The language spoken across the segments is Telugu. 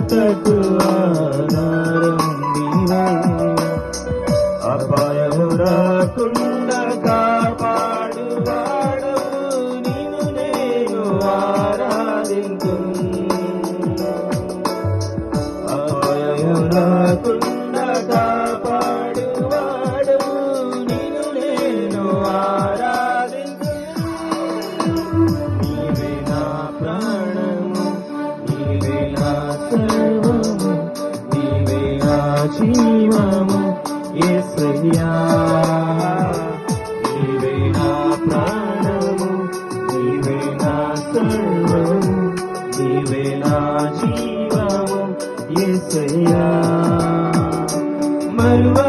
అంతకు ఆధారముందివా అపాయము రాకుండా కాపాడువాడవు నిన్ను నేను ఆరాధింతున్నా. மறுவா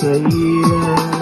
醉了